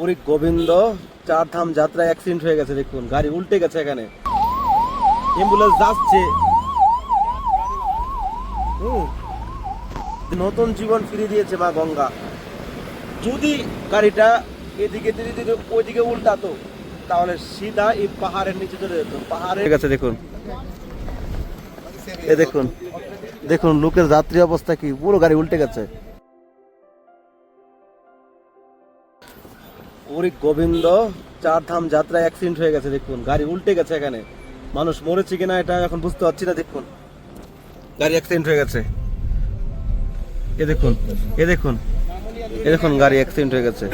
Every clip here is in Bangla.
ওরে গোবিন্দ, চার ধাম যাত্রা অ্যাক্সিডেন্ট হয়ে গেছে দেখুন, গাড়ি উল্টে গেছে এখানে। অ্যাম্বুলেন্স যাচ্ছে। নতুন জীবন ফিরিয়ে দিয়েছে মা গঙ্গা। যদি গাড়িটা এদিকে যদি যদি ওইদিকে উল্টাতো, তাহলে সিধা এই পাহাড়ের নিচে চলে যেত। পাহাড়ে গেছে, দেখুন। এ দেখুন দেখুন, লোকের যাত্রী অবস্থা কি, পুরো গাড়ি উল্টে গেছে। ওরে গোবিন্দ চার ধাম যাত্রা অ্যাক্সিডেন্ট হয়ে গেছে, দেখুন। গাড়ি উল্টে গেছে এখানে। মানুষ মরেছে কিনা এটা এখন বুঝতে পারছি না, দেখুন। গাড়ি অ্যাক্সিডেন্ট হয়ে গেছে। এ দেখুন এ দেখুন এ দেখুন গাড়ি অ্যাক্সিডেন্ট হয়ে গেছে।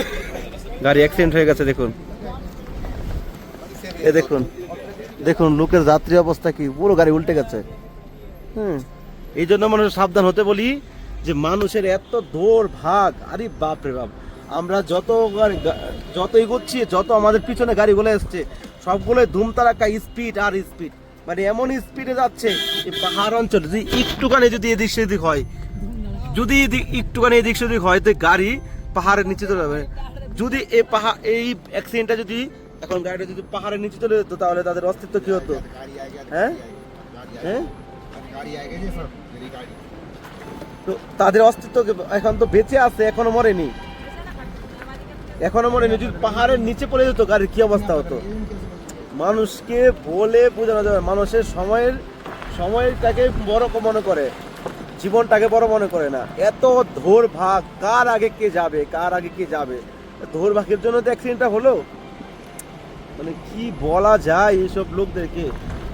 গাড়ি অ্যাক্সিডেন্ট হয়ে গেছে, দেখুন। এ দেখুন দেখুন, লোকের যাত্রী অবস্থা কি, পুরো গাড়ি উল্টে গেছে। হুম, এই জন্য মানুষ সাবধান হতে বলি যে মানুষের এত দৌড় ভাগ, আরে বাপ রে বাপ। আমরা যত গাড়ি- যত এগোচ্ছি, যত আমাদের পিছনে গাড়িগুলো এসছে, সবগুলোই ধুমতারাক্কা স্পিড আর স্পিড মানে এমন স্পিডে যাচ্ছে পাহাড় অঞ্চল, যদি একটুখানি যদি এদিক সেদিক হয়, যদি এদিক, একটুখানি এদিক সেদিক হয়, তো গাড়ি পাহাড়ের নিচে চলে যাবে। যদি এই পাহাড় এই অ্যাক্সিডেন্টটা যদি, এখন গাড়িটা যদি পাহাড়ের নিচে চলে যেত, তাহলে তাদের অস্তিত্ব কি হতো? হ্যাঁ? হ্যাঁ? তো তাদের অস্তিত্ব এখন তো বেঁচে আছে, এখনও মরেনি। এখনও মরেনি যদি পাহাড়ের নিচে পড়ে যেত, গাড়ির কি অবস্থা হতো? মানুষকে বলে বোঝানো যাবে মানুষের সময়ের, সময়টাকে বড় মনে করে, জীবনটাকে বড় মনে করে না। এত ধোর ভাগ, কার আগে কে যাবে, কার আগে কে যাবে? ধোর ভাগের জন্য তো অ্যাক্সিডেন্টটা হলো। মানে কি বলা যায় এইসব লোকদেরকে?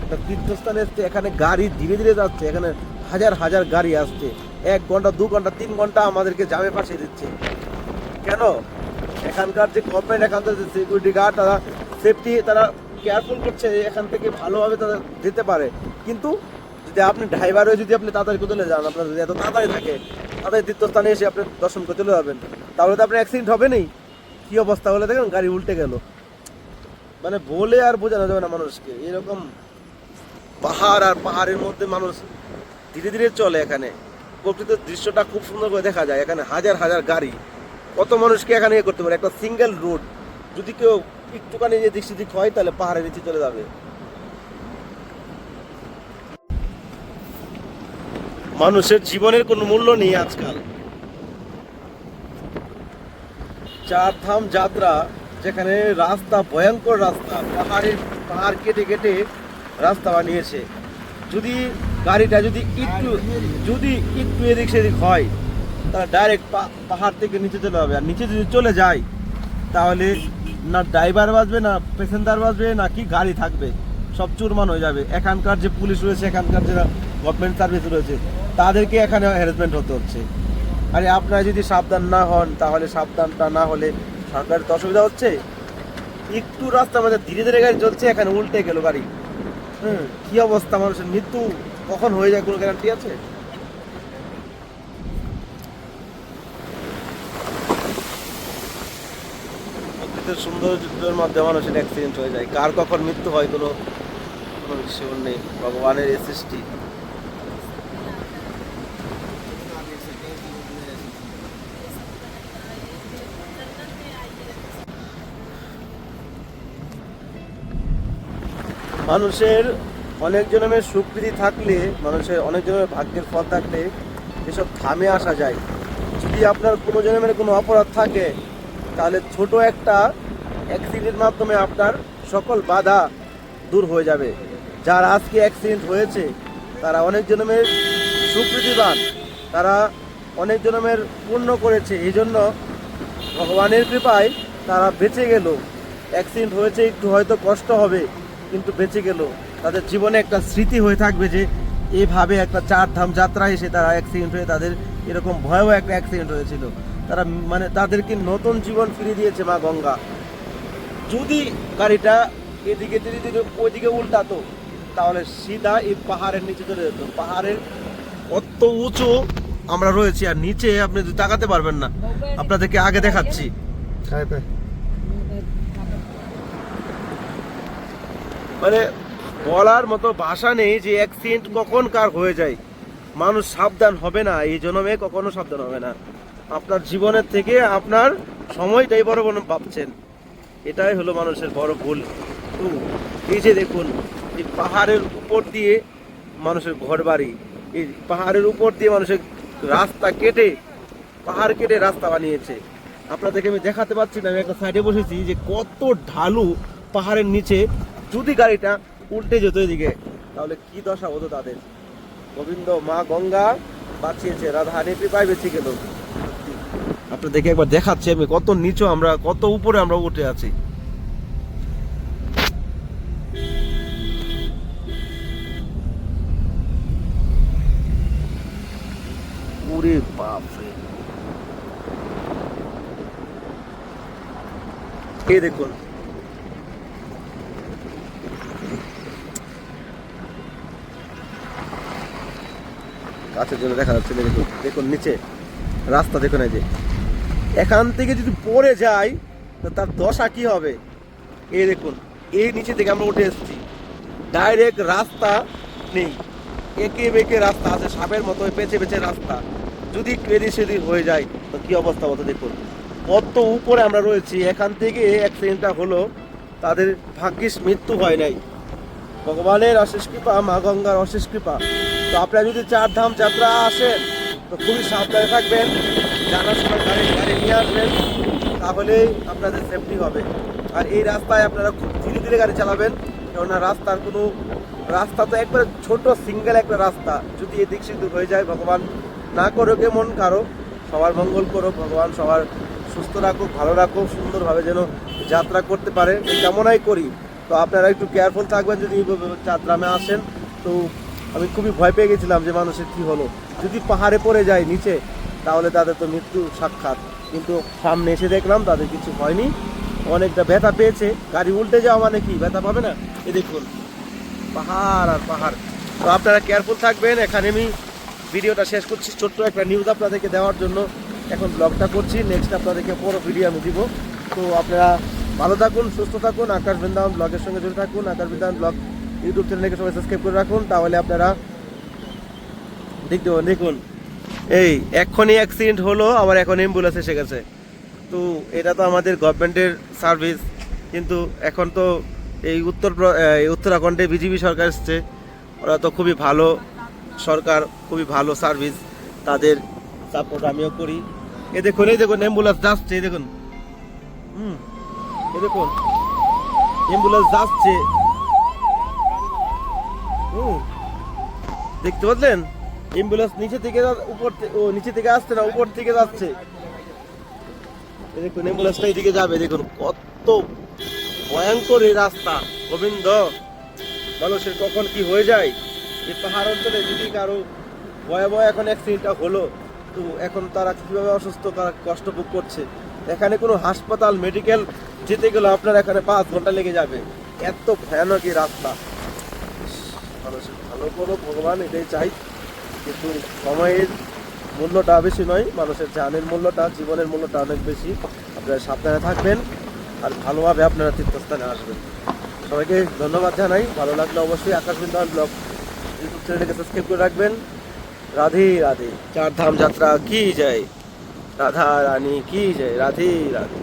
একটা তীর্থস্থানে এসছে, এখানে গাড়ি ধীরে ধীরে যাচ্ছে, এখানে হাজার হাজার গাড়ি আসছে। এক ঘণ্টা, দু ঘণ্টা, তিন ঘণ্টা আমাদেরকে জামে পাঠিয়ে দিচ্ছে। কেন? এখানকার যে গভর্নমেন্ট এখানকার যে সিকিউরিটি গার্ড তারা সেফটি তারা কেয়ারফুল করছে এখান থেকে ভালোভাবে তারা যেতে পারে। কিন্তু যদি আপনি ড্রাইভার হয়ে যদি আপনি তাড়াতাড়ি চলে যান, আপনার যদি এত তাড়াতাড়ি থাকে, তাড়াতাড়ি তীর্থস্থানে এসে আপনি দর্শন করে চলে যাবেন, তাহলে তো আপনার অ্যাক্সিডেন্ট হবে নেই। কি অবস্থা হলে দেখেন, গাড়ি উল্টে গেল। মানে বলে আর বোঝানো যাবে না মানুষকে। এরকম পাহাড় আর পাহাড়ের মধ্যে মানুষ ধীরে ধীরে চলে এখানে। প্রকৃত দৃশ্যটা খুব সুন্দর করে দেখা যায়। এখানে হাজার হাজার গাড়ি। কত মানুষকে এখানে ইয়ে করতে পারে? একটা সিঙ্গেল রোড যদি কেউ একটুখানি যে দিক সেদিক হয়, তাহলে পাহাড়ের নিচে চলে যাবে। মানুষের জীবনের কোনো মূল্য নেই আজকাল। চার ধাম যাত্রা, যেখানে রাস্তা, ভয়ঙ্কর রাস্তা পাহাড়ের পাহাড় কেটে কেটে রাস্তা বানিয়েছে। যদি গাড়িটা যদি একটু যদি একটু এদিক সেদিক হয় তাহলে ডাইরেক্ট পাহাড় থেকে নিচে চলে যাবে। আর নিচে যদি চলে যায় তাহলে না ড্রাইভার বাজবে না প্যাসেঞ্জার বাজবে না কি গাড়ি থাকবে। সব চুরমান হয়ে যাবে। এখানকার যে পুলিশ রয়েছে, এখানকার যারা গভর্নমেন্ট সার্ভিস রয়েছে, তাদেরকে এখানে হ্যারাসমেন্ট হতে হচ্ছে। আরে আপনারা যদি সাবধান না হন, তাহলে সাবধানটা না হলে সরকারের তো অসুবিধা হচ্ছে। একটু রাস্তা আমাদের ধীরে ধীরে গাড়ি চলছে, এখানে উল্টে গেল গাড়ি। হুম, কি অবস্থা মানুষের? মৃত্যু কখন হয়ে যায় কোনো গ্যারান্টি আছে? প্রকৃতির সৌন্দর্যের মধ্যে মানুষের অ্যাক্সিডেন্ট হয়ে যায়। কার কখন মৃত্যু হয় কোনো কোনো শিওর নেই। ভগবানের এই সৃষ্টি। মানুষের অনেক জন্মের সুকৃতি থাকলে, মানুষের অনেক জন্মের ভাগ্যের ফল থাকলে এসব থামে আসা যায়। যদি আপনার কোনো জন্মের কোনো অপরাধ থাকে তাহলে ছোট একটা অ্যাক্সিডেন্টের মাধ্যমে আপনার সকল বাধা দূর হয়ে যাবে। যার আজকে অ্যাক্সিডেন্ট হয়েছে, তারা অনেক জনমের সুকৃতিবান তারা অনেক জনমের পূর্ণ করেছে। এই জন্য ভগবানের কৃপায় তারা বেঁচে গেল। অ্যাক্সিডেন্ট হয়েছে, একটু হয়তো কষ্ট হবে, কিন্তু বেঁচে গেল। তাদের জীবনে একটা স্মৃতি হয়ে থাকবে যে, এভাবে একটা চার ধাম যাত্রা এসে তারা অ্যাক্সিডেন্ট হয়ে তাদের এরকম ভয়াবহ একটা অ্যাক্সিডেন্ট হয়েছিল। তারা মানে তাদেরকে নতুন জীবন ফিরিয়ে দিয়েছে মা গঙ্গা। যদি গাড়িটা এদিকে ওইদিকে উল্টাতো তাহলে সিধা এই পাহাড়ের নিচে চলে যেত। পাহাড়ের অত উঁচু আমরা রয়েছি আর নিচে আপনি তাকাতে পারবেন না আপনাদেরকে আগে দেখাচ্ছি। মানে বলার মতো ভাষা নেই যে অ্যাক্সিডেন্ট কখন কার হয়ে যায়। মানুষ সাবধান হবে না এই জন্মে কখনো সাবধান হবে না। আপনার জীবনের থেকে আপনার সময়টাই বড় বড় ভাবছেন। এটাই হলো মানুষের বড় ভুল। তো এই যে দেখুন, এই পাহাড়ের উপর দিয়ে মানুষের ঘর বাড়ি এই পাহাড়ের উপর দিয়ে মানুষের রাস্তা কেটে, পাহাড় কেটে রাস্তা বানিয়েছে। আপনাদেরকে আমি দেখাতে পাচ্ছি না, আমি একটা সাইডে বসেছি যে কত ঢালু পাহাড়ের নিচে। যদি গাড়িটা উল্টে যেত এদিকে, তাহলে কি দশা হতো তাদের? গোবিন্দ মা গঙ্গা বাঁচিয়েছে, রাধা নেপি পাই বেঁচে গেল। আপনাদেরকে একবার দেখাচ্ছি আমি কত নিচু আমরা, কত উপরে আমরা উঠে আছি। এই দেখুন। কাছের জন্য দেখা যাচ্ছে দেখুন দেখুন নিচে, রাস্তা দেখুন এই যে। এখান থেকে যদি পড়ে যাই তো তার দশা কি হবে? এই দেখুন, এই নিচে থেকে আমরা উঠে এসেছি। ডাইরেক্ট রাস্তা নেই। একে বেঁকে রাস্তা আছে, সাপের মতো পেঁচে পেঁচে রাস্তা। যদি ক্রেডি সেদি হয়ে যায়, তো কি অবস্থা হতো দেখুন। কত উপরে আমরা রয়েছি, এখান থেকে অ্যাক্সিডেন্টটা হলো, তাদের ভাগ্যিস মৃত্যু হয় নাই। ভগবানের অশেষ কৃপা, মা গঙ্গার অশেষ কৃপা। তো আপনারা যদি চার ধাম যাত্রা আসেন, তো খুবই সাবধানে থাকবেন। জানার সময় গাড়ি গাড়ি নিয়ে আসবেন, তাহলেই আপনাদের সেফটি হবে। আর এই রাস্তায় আপনারা খুব ধীরে ধীরে গাড়ি চালাবেন, কেননা রাস্তার কোনো, রাস্তা তো একবারে ছোট সিঙ্গেল একটা রাস্তা। যদি এদিক সেদিক হয়ে যায়, ভগবান না করো কেমন কারও, সবার মঙ্গল করো ভগবান সবার সুস্থ রাখুক, ভালো রাখুক, সুন্দরভাবে যেন যাত্রা করতে পারে কামনাই করি। তো আপনারা একটু কেয়ারফুল থাকবেন যদি চারগ্রামে আসেন। তো আমি খুবই ভয় পেয়ে গেছিলাম যে মানুষের কী হলো। যদি পাহাড়ে পড়ে যায় নিচে, তাহলে তাদের তো মৃত্যু সাক্ষাৎ। কিন্তু সামনে এসে দেখলাম তাদের কিছু হয়নি। অনেকটা ব্যথা পেয়েছে। গাড়ি উল্টে যাওয়া মানে কি? ব্যথা পাবে না? এ দেখুন, পাহাড় আর পাহাড়। তো আপনারা কেয়ারফুল থাকবেন। এখানে আমি ভিডিওটা শেষ করছি। ছোট্ট একটা নিউজ আপনাদেরকে দেওয়ার জন্য এখন ব্লগটা করছি। নেক্সট আপনাদেরকে বড় ভিডিও আমি দিব। তো আপনারা ভালো থাকুন, সুস্থ থাকুন। আকাশ বৃন্দাবন ব্লগের সঙ্গে জুড়ে থাকুন। আকাশ বৃন্দাবন ব্লগ ইউটিউব চ্যানেলকে সবাই সাবস্ক্রাইব করে রাখুন। তাহলে আপনারা দেখতে দেখুন এই, এক্ষুনি অ্যাক্সিডেন্ট হলো, আবার এখন অ্যাম্বুলেন্স এসে গেছে। তো এটা তো আমাদের গভর্নমেন্টের সার্ভিস কিন্তু এখন তো এই উত্তর এই উত্তরাখণ্ডে বিজেপি সরকার এসছে। ওরা তো খুবই ভালো সরকার, খুবই ভালো সার্ভিস তাদের সাপোর্ট আমিও করি। এ দেখুন, এই দেখুন অ্যাম্বুলেন্স যাচ্ছে, এই দেখুন। হুম এই দেখুন অ্যাম্বুলেন্স যাচ্ছে। হুম, দেখতে পাচ্ছেন? অ্যাম্বুলেন্স নিচে থেকে যা- উপর ও, নিচে থেকে আসছে না, উপর থেকে যাচ্ছে। দেখুন অ্যাম্বুলেন্সটা এদিকে যাবে, দেখুন কত ভয়ঙ্কর এই রাস্তা। গোবিন্দ মানুষের কখন কি হয়ে যায়? এই পাহাড় অঞ্চলে যদি কারও ভয়াবহ এখন অ্যাক্সিডেন্টটা হলো, তো এখন তারা কীভাবে অসুস্থ, তারা কষ্ট ভোগ করছে? এখানে কোনো হাসপাতাল মেডিকেল যেতে গেলে আপনার এখানে পাঁচ ঘণ্টা লেগে যাবে। এত ভয়ানক এই রাস্তা। মানুষের ভালো করো, ভগবান এটাই চাই। কিন্তু সময়ের মূল্যটা বেশি নয়, মানুষের জানের মূল্যটা, জীবনের মূল্যটা অনেক বেশি। আপনারা সাবধানে থাকবেন আর ভালোভাবে আপনারা তীর্থস্থানে আসবেন। সবাইকে ধন্যবাদ জানাই। ভালো লাগলে অবশ্যই আকাশ বৃন্দাবন ব্লগ ইউটিউব চ্যানেলকে সাবস্ক্রাইব করে রাখবেন। রাধে রাধে। চার ধাম যাত্রা কি যায় রাধা রানী কি যায় রাধে রাধে।